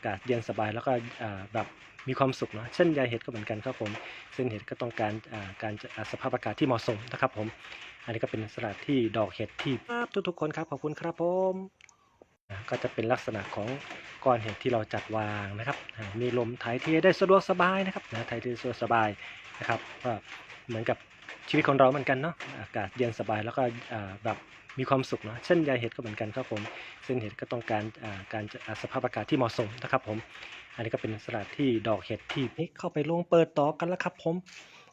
ากาศเย็นสบายแล้วก็แบบมีความสุขเนาะเช่นใยเห็ดก็เหมือนกันครับผม ซึ่งเห็ดก็ต้องการการสภาพอากาศที่เหมาะสมนะครับผม อันนี้ก็เป็นสถานที่ดอกเห็ดที่ทุกๆคนครับขอบคุณครับผมก็จะเป็นลักษณะของก้อนเห็ดที่เราจัดวางนะครับ มีลมถ่ายเทได้สะดวกสบายนะครับนะถ่ายเทสะดวกสบายนะครับก็เหมือนกับ ชีวิตของเราเหมือนกันเนาะอากาศเย็นสบายแล้วก็แบบมีความสุขเนาะเช่นใยเห็ดก็เหมือนกันครับผมซึ่งเห็ดก็ต้องการการสภาพอากาศที่เหมาะสมนะครับผม อันนี้ก็เป็นสถานที่ดอกเห็ดที่นี่เข้าไปลงเปิดดอกกันแล้วครับผม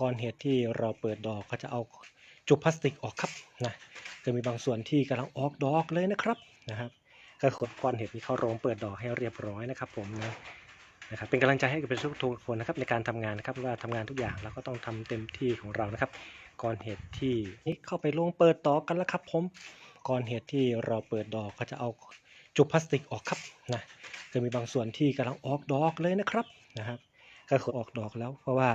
ก่อนเห็ดที่เราเปิดดอกก็จะเอาจุกพลาสติกออกครับนะก็มีบางส่วนที่กำลังออกดอกเลยนะครับนะครับก็ขนก้อนเห็ดนี้เข้าโรงเปิดดอกให้เรียบร้อยนะครับผมนะ นะครับเป็นกำลังใจให้กับทุกคนนะครับในการทำงานนะครับว่าทำงานทุกอย่างเราก็ต้องทำเต็มที่ของเรานะครับ ก่อนเห็ดที่นี่เข้าไปลงเปิดดอกกันแล้วครับผมก่อนเห็ดที่เราเปิดดอกก็จะเอาจุกพลาสติกออกครับนะก็มีบางส่วนที่กำลังออกดอกเลยนะครับนะครับ ก็คือออกดอกแล้ว เพราะว่า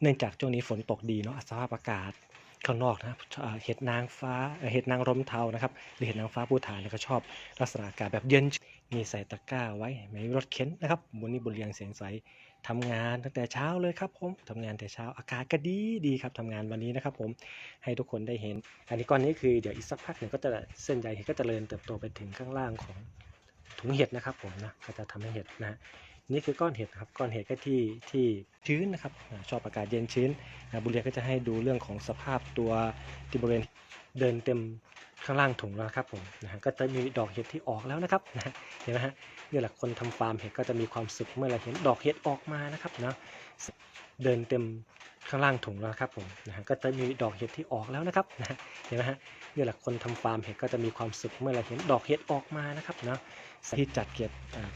เนื่องจากช่วงนี้ฝนตกดีเนาะสภาพอากาศข้างนอกนะเห็ดนางฟ้าเห็ดนางรมเทานะครับหรือเห็ดนางฟ้าภูฐานก็ชอบลักษณะอากาศแบบเย็น มีใส่ตะกร้าไว้ไม่มีรถเข็นนะครับบนนี้บนเรียงเสียงใสทำงานตั้งแต่เช้าเลยครับผมทำงานแต่เช้าอากาศก็ดีดีครับทำงานวันนี้นะครับผมให้ทุกคนได้เห็น อันนี้ก้อนนี้คือเดี๋ยวอีกสักพักหนึ่งก็จะเส้นใยเห็ดก็จะเจริญเติบโตไปถึงข้างล่างของถุงเห็ดนะครับผมนะก็จะทำให้เห็ดนะฮะนี่คือก้อนเห็ดครับก้อนเห็ดก็ที่ที่ชื้นนะครับชอบอากาศเย็นชื้นนะบุเรียก็จะให้ดูเรื่องของสภาพตัวที่บริเวณเดินเต็ม ข้างล่างถุงแล้วครับผมนะฮะก็จะมีดอกเห็ดที่ออกแล้วนะครับนะเห็นไหมฮะนี่แหละคนทำฟาร์มเห็ดก็จะมีความสุขเมื่อเราเห็นดอกเห็ดออกมานะครับเนาะเดินเต็มข้างล่างถุงแล้วครับผมนะฮะก็จะมีดอกเห็ดที่ออกแล้วนะครับนะเห็นไหมฮะนี่แหละคนทำฟาร์มเห็ดก็จะมีความสุขเมื่อเราเห็นดอกเห็ดออกมานะครับเนาะที่จัดเก็บ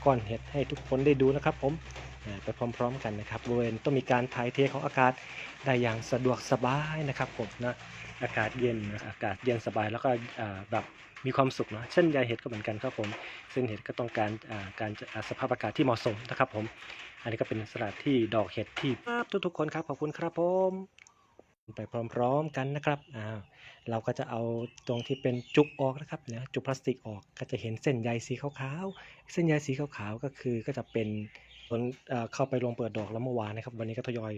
ก้อนเห็ดให้ทุกคนได้ดูนะครับผมไปพร้อม ๆ กันนะครับบริเวณต้องมีการถ่ายเทของอากาศได้อย่างสะดวกสบายนะครับผมนะ อากาศเย็นอากาศเย็นสบายแล้วก็แบบมีความสุขเนาะเช่นใยเห็ดก็เหมือนกันครับผม ซึ่งเห็ดก็ต้องการการสภาพอากาศที่เหมาะสมนะครับผม อันนี้ก็เป็นสถานที่ดอกเห็ดที่ครับทุกๆคนครับขอบคุณครับผมไปพร้อมๆกันนะครับอ้าเราก็จะเอาตรงที่เป็นจุกออกนะครับเนะจุกพลาสติกออกก็จะเห็นเส้นใยสีขาวๆ เส้นใยสีขาวๆก็คือก็จะเป็นผลเข้าไปลงเปิดดอกแล้วเมื่อวานนะครับ วันนี้ก็ทยอย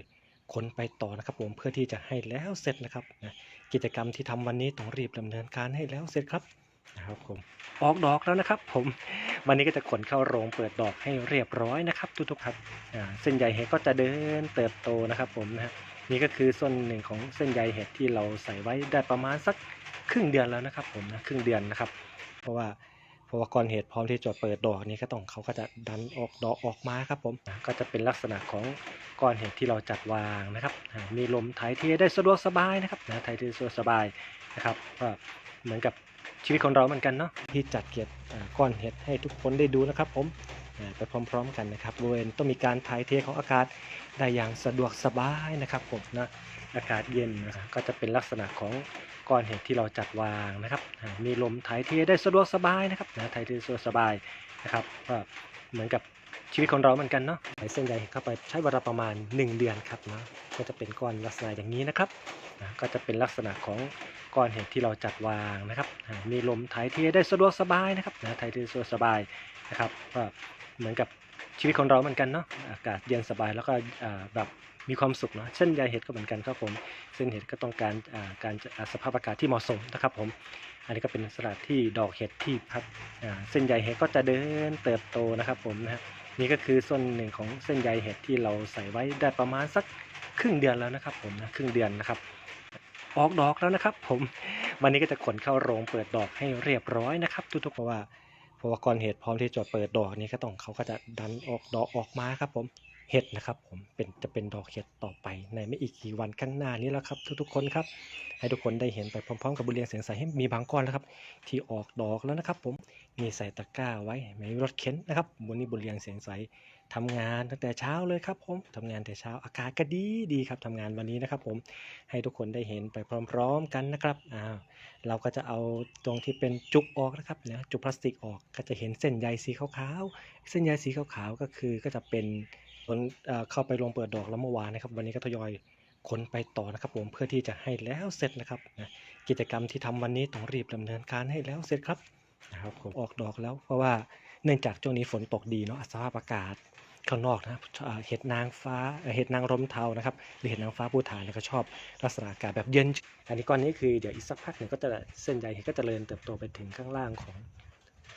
ขนไปต่อนะครับผมเพื่อที่จะให้แล้วเสร็จนะครับนะ กิจกรรมที่ทำวันนี้ต้องรีบดำเนินการให้แล้วเสร็จครับนะครับผมออกดอกแล้วนะครับ ผมวันนี้ก็จะขนเข้าโรงเปิดดอกให้เรียบร้อยนะครับ ทุกๆครับเส้นใยเห็ดก็จะเดินเติบโตนะครับ ผมนะฮะนี่ก็คือส่วนหนึ่งของเส้นใยเห็ดที่เราใส่ไว้ได้ประมาณสักครึ่งเดือนแล้วนะครับ ผมนะครึ่งเดือนนะครับ เพราะว่า เพราะว่าก้อนเห็ดพร้อมที่จะเปิดดอกนี้ก็ต้องเขาก็จะดันออกดอกออกมาครับผม ก็จะเป็นลักษณะของก้อนเห็ดที่เราจัดวางนะครับ มีลมถ่ายเทได้สะดวกสบายนะครับนะถ่ายเทสะดวกสบายนะครับก็เหมือนกับชีวิตของเราเหมือนกันเนาะที่จัดเก็บก้อนเห็ดให้ทุกคนได้ดูนะครับผม ไปพร้อม ๆ กันนะครับบริเวณต้องมีการถ่ายเทของอากาศได้อย่างสะดวกสบายนะครับผมนะอากาศเย็นนะครับก็จะเป็นลักษณะของก้อนเห็ดที่เราจัดวางนะครับ มีลมถ่ายเทได้สะดวกสบายนะครับนะถ่ายเทสะดวกสบายนะครับเหมือนกับ ชีวิตของเราเหมือนกันเนาะใส่เส้นใยเข้าไปใช้เวลาประมาณ 1 เดือนครับเนาะก็จะเป็นก้อนลักษณะอย่างนี้นะครับนะก็จะเป็นลักษณะของก้อนเห็ดที่เราจัดวางนะครับมีลมถ่ายเทได้สะดวกสบายนะครับนะถ่ายเทสะดวกสบายนะครับก็เหมือนกับชีวิตของเราเหมือนกันเนาะอากาศเย็นสบายแล้วก็แบบมีความสุขเนาะเช่นใยเห็ดก็เหมือนกันครับผมซึ่งเห็ดก็ต้องการการสภาพอากาศที่เหมาะสมนะครับผมอันนี้ก็เป็นสถานที่ดอกเห็ดที่พักเส้นใยเห็ดก็จะเดินเติบโตนะครับผมนะฮะ นี่ก็คือส่วนหนึ่งของเส้นใยเห็ดที่เราใส่ไว้ได้ประมาณสักครึ่งเดือนแล้วนะครับ ผมนะครึ่งเดือนนะครับ ออกดอกแล้วนะครับ ผมวันนี้ก็จะขนเข้าโรงเปิดดอกให้เรียบร้อยนะครับ ทุกๆเพราะว่าเพราะว่าก่อนเห็ดพร้อมที่จะเปิดดอกนี้ก็ต้องเขาก็จะดันออกดอกออกมาครับผม เห็ดนะครับผมเป็นจะเป็นดอกเห็ดต่อไปในไม่อีกกี่วันข้างหน้านี้แล้วครับ ทุกๆคนครับให้ทุกคนได้เห็นไปพร้อมๆ กับบุเรียนเสียงใสให้มีบางก้อนแล้วครับ ที่ออกดอกแล้วนะครับ ผมมีใส่ตะกร้าไว้มีรถเข็นนะครับบนนี้บุเรียนเสียงใสทำงานตั้งแต่เช้าเลยครับผมทำงานแต่เช้าอากาศก็ดีดีครับทำงานวันนี้นะครับ ผมให้ทุกคนได้เห็นไปพร้อม ๆ กันนะครับอ้าเราก็จะเอาตรงที่เป็นจุกออกนะครับนะจุกพลาสติกออกก็จะเห็นเส้นใยสีขาวๆเส้นใยสีขาวๆก็คือก็จะเป็น ผลเข้าไปลงเปิดดอกแล้วเมื่อวานนะครับ วันนี้ก็ทยอยขนไปต่อนะครับ ผมเพื่อที่จะให้แล้วเสร็จนะครับนะกิจกรรมที่ทำวันนี้ต้องรีบดำเนินการให้แล้วเสร็จครับนะครับผมออกดอกแล้วเพราะว่าเนื่องจากช่วงนี้ฝนตกดีเนาะสภาพอากาศข้างนอกนะเห็ดนางฟ้าเห็ดนางรมเทานะครับหรือเห็ดนางฟ้าผู้ถ่ายเนี่ยก็ชอบลักษณะอากาศแบบเย็นอันนี้ก้อนนี้คือเดี๋ยวอีกสักพักหนึ่งก็จะเส้นใยเห็ดก็จะเจริญเติบโตไปถึงข้างล่างของ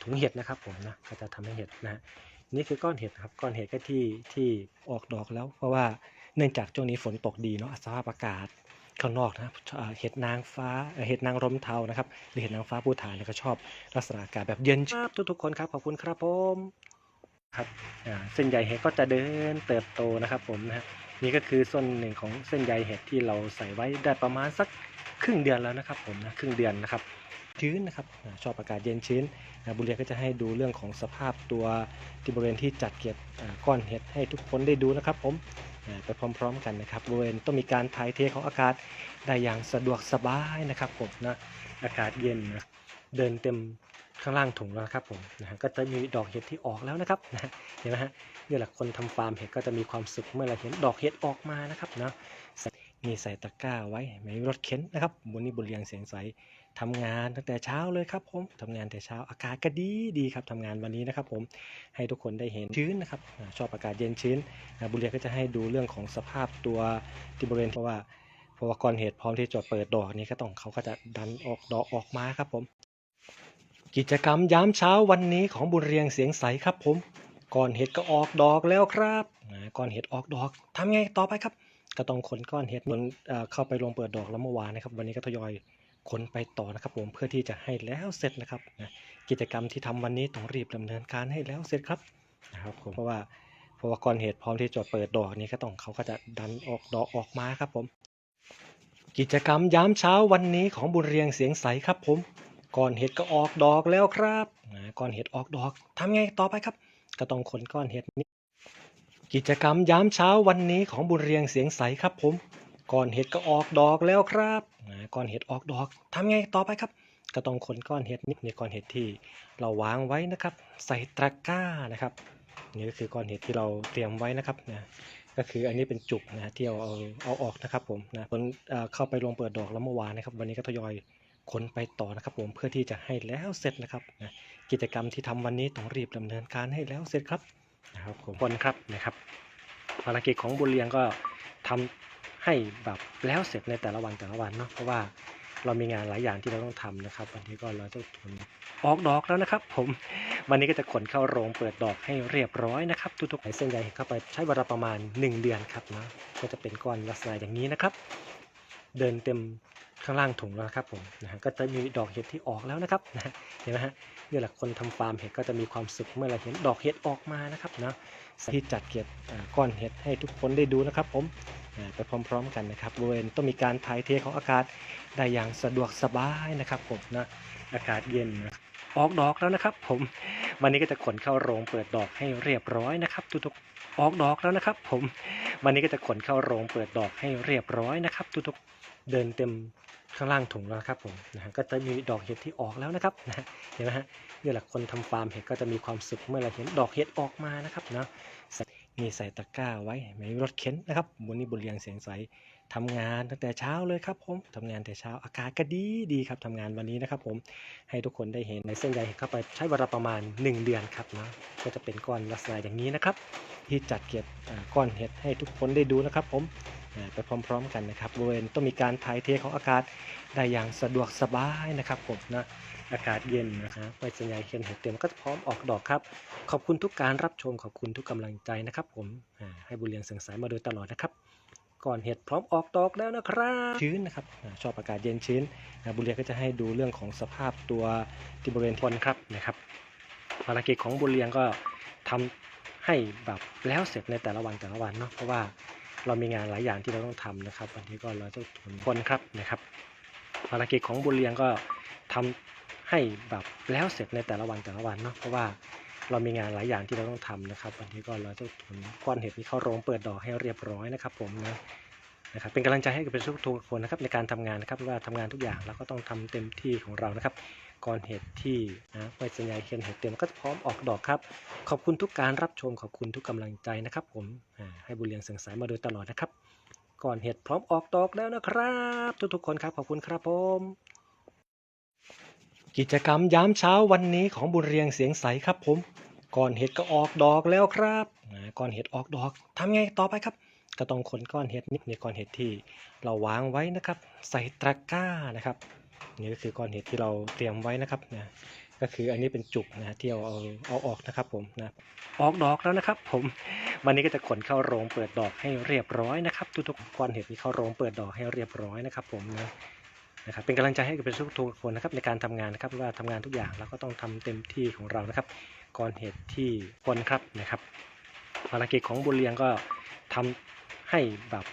ถุงเห็ดนะครับผมนะก็จะทำให้เห็ดนะฮะ นี่คือก้อนเห็ดครับก้อนเห็ดก็ที่ที่ออกดอกแล้ว เพราะว่าเนื่องจากช่วงนี้ฝนตกดีเนาะสภาพอากาศข้างนอกนะเห็ดนางฟ้าเห็ดนางรมเทานะครับหรือเห็ดนางฟ้าผู้ถ่ายเนี่ยก็ชอบลักษณะอากาศแบบเย็นครับทุกๆคนครับขอบคุณครับผมครับเส้นใยเห็ดก็จะเดินเติบโตนะครับผมนะฮะนี่ก็คือส่วนหนึ่งของเส้นใยเห็ดที่เราใส่ไว้ได้ประมาณสักครึ่งเดือนแล้วนะครับผมนะครึ่งเดือนนะครับ ชื้นนะครับชอบอากาศเย็นชื้นนะบุเรียก็จะให้ดูเรื่องของสภาพตัวที่บริเวณที่จัดเก็บก้อนเห็ดให้ทุกคนได้ดูนะครับผมไปพร้อม ๆ กันนะครับบริเวณต้องมีการถ่ายเทของอากาศได้อย่างสะดวกสบายนะครับผมนะอากาศเย็นนะเดินเต็มข้างล่างถุงแล้วครับผมนะฮะก็จะมีดอกเห็ดที่ออกแล้วนะครับนะเห็นไหมฮะนี่แหละคนทำฟาร์มเห็ดก็จะมีความสุขเมื่อเราเห็นดอกเห็ดออกมานะครับนะมีใส่ตะกร้าไว้ไม่รถเข็นนะครับบนนี้บุเรียงเสียงใส ทำงานตั้งแต่เช้าเลยครับผมทำงานแต่เช้าอากาศก็ดีดีครับทำงานวันนี้นะครับผมให้ทุกคนได้เห็นชื้นนะครับชอบอากาศเย็นชื้นนะบุเรียก็จะให้ดูเรื่องของสภาพตัวที่บริเวณเพราะว่าเพราะว่าก่อนเหตุพร้อมที่จะเปิดดอกนี้ก็ต้องเขาก็จะดันออกดอกออกมาครับผม กิจกรรมยามเช้าวันนี้ของบุญเรียงเสียงใสครับผมก่อนเห็ดก็ออกดอกแล้วครับนะก่อนเห็ดออกดอกทำไงต่อไปครับ ก็ต้องขนก้อนเห็ดมันเอ่อเข้าไปลงเปิดดอกแล้วเมื่อวานนะครับ วันนี้ก็ทยอย ขนไปต่อนะครับผมเพื่อที่จะให้แล้วเสร็จนะครับนะกิจกรรมที่ทำวันนี้ต้องรีบดำเนินการให้แล้วเสร็จครับนะครับผมเพราะว่าเพราะว่าก่อนเหตุพร้อมที่จะเปิดดอกนี้ก็ต้องเขาก็จะดันออกดอกออกมาครับผม กิจกรรมยามเช้าวันนี้ของบุญเรียงเสียงใสครับผมก่อนเห็ดก็ออกดอกแล้วครับนะก่อนเห็ดออกดอกทำไงต่อไปครับ ก็ต้องขนก้อนเห็ดนี้กิจกรรมยามเช้าวันนี้ของบุญเรียงเสียงใสครับผม ก่อนเห็ดก็ออกดอกแล้วครับนะก่อนเห็ดออกดอกทำไงต่อไปครับ ก็ต้องขนก้อนเห็ดนี้ในก้อนเห็ดที่เราวางไว้นะครับ ใส่ตะกร้านะครับนี่ก็คือก้อนเห็ดที่เราเตรียมไว้นะครับนะก็คืออันนี้เป็นจุกนะที่เอาเอาเอาออกนะครับผมนะผลเเข้าไปลงเปิดดอกแล้วเมื่อวานนะครับ วันนี้ก็ทยอยขนไปต่อนะครับ ผมเพื่อที่จะให้แล้วเสร็จนะครับนะกิจกรรมที่ทำวันนี้ต้องรีบดำเนินการให้แล้วเสร็จครับนะครับผมคนครับนะครับภารกิจของบุญเรียงก็ทำ ให้แบบแล้วเสร็จในแต่ละวันแต่ละวันเนาะเพราะว่าเรามีงานหลายอย่างที่เราต้องทำนะครับ วันนี้ก็เราต้องขนออกดอกแล้วนะครับ ผมวันนี้ก็จะขนเข้าโรงเปิดดอกให้เรียบร้อยนะครับ ทุกๆสายเส้นใยเข้าไปใช้เวลาประมาณ 1 เดือนครับนะก็จะเป็นก้อนลักษณะอย่างนี้นะครับ เดินเต็ม ข้างล่างถุงแล้วครับผมนะฮะก็จะมีดอกเห็ดที่ออกแล้วนะครับนะเห็นไหมฮะนี่แหละคนทำฟาร์มเห็ดก็จะมีความสุขเมื่อเราเห็นดอกเห็ดออกมานะครับนะที่จัดเก็บก้อนเห็ดให้ทุกคนได้ดูนะครับผมไปพร้อม ๆ กันนะครับบริเวณต้องมีการถ่ายเทของอากาศได้อย่างสะดวกสบายนะครับผมนะอากาศเย็นนะออกดอกแล้วนะครับ ผมวันนี้ก็จะขนเข้าโรงเปิดดอกให้เรียบร้อยนะครับ ทุกๆออกดอกแล้วนะครับ ผมวันนี้ก็จะขนเข้าโรงเปิดดอกให้เรียบร้อยนะครับ ทุกๆเดินเต็ม ข้างล่างถุงแล้วครับผมนะฮะก็จะมีดอกเห็ดที่ออกแล้วนะครับนะเห็นไหมฮะนี่แหละคนทำฟาร์มเห็ดก็จะมีความสุขเมื่อเราเห็นดอกเห็ดออกมานะครับเนาะมีใส่ตะกร้าไว้ไม่มีรถเข็นนะครับวันนี้บุญเรียงเสียงใสทำงานตั้งแต่เช้าเลยครับผมทำงานแต่เช้าอากาศก็ดีดีครับทำงานวันนี้นะครับผมให้ทุกคนได้เห็นในเส้นใยเข้าไปใช้เวลาประมาณ 1 เดือนครับนะก็จะเป็นก้อนลักษณะอย่างนี้นะครับ ที่จัดเก็บก้อนเห็ดให้ทุกคนได้ดูนะครับผม ไปพร้อมๆกันนะครับบริเวณต้องมีการถ่ายเทของอากาศได้อย่างสะดวกสบายนะครับผมนะอากาศเย็นนะครับสัญญาเขียนเห็ดเต็มก็จะพร้อมออกดอกครับ ขอบคุณทุกการรับชมขอบคุณทุกกำลังใจนะครับ ผมให้บุญเรียงเสียงสายมาโดยตลอดนะครับ ก่อนเห็ดพร้อมออกดอกแล้วนะครับชื้นนะครับชอบอากาศเย็นชื้นนะบุญเรียงก็จะให้ดูเรื่องของสภาพตัวที่บริเวณทนครับนะครับภารกิจของบุญเรียงก็ทำให้แบบแล้วเสร็จในแต่ละวันแต่ละวันเนาะเพราะว่า เรามีงานหลายอย่างที่เราต้องทำนะครับ วันนี้ก็เราต้องทนคนครับนะครับภารกิจของบุญเรียงก็ทำให้แบบแล้วเสร็จในแต่ละวันแต่ละวันเนาะเพราะว่าเรามีงานหลายอย่างที่เราต้องทำนะครับ วันนี้ก็เราต้องทนก้อนเห็ดนี้เข้าโรงเปิดดอกให้เรียบร้อยนะครับ ผมนะ นะครับเป็นกำลังใจให้กับทุกทุกๆคนนะครับในการทำงานนะครับว่าทำงานทุกอย่างเราก็ต้องทำเต็มที่ของเรานะครับก่อนเห็ดที่นะไว้สัญญาณเขียนเห็ดเต็มก็พร้อมออกดอกครับ ขอบคุณทุกการรับชมขอบคุณทุกกำลังใจนะครับ ผมให้บุญเรียงเสียงสายมาโดยตลอดนะครับ ก่อนเห็ดพร้อมออกดอกแล้วนะครับ ทุกๆคนครับขอบคุณครับผมกิจกรรมยามเช้าวันนี้ของบุญเรียงเสียงใสครับผมก้อนเห็ดก็ออกดอกแล้วครับก้อนเห็ดออกดอกทำไงต่อไปครับ ก็ต้องขนก้อนเห็ดนี่ในก้อนเห็ดที่เราวางไว้นะครับ ใส่ตะกร้านะครับนี่ก็คือก้อนเห็ดที่เราเตรียมไว้นะครับนะก็คืออันนี้เป็นจุกนะที่เอาเอาเอาออกนะครับผมนะออกดอกแล้วนะครับ ผมวันนี้ก็จะขนเข้าโรงเปิดดอกให้เรียบร้อยนะครับ ทุกๆก้อนเห็ดที่เข้าโรงเปิดดอกให้เรียบร้อยนะครับ ผมนะนะครับเป็นกำลังใจให้กับทุกๆคนนะครับในการทำงานนะครับว่าทำงานทุกอย่างเราก็ต้องทำเต็มที่ของเรานะครับก้อนเห็ดที่คนครับนะครับภารกิจของบุญเรียงก็ทำ ให้แบบ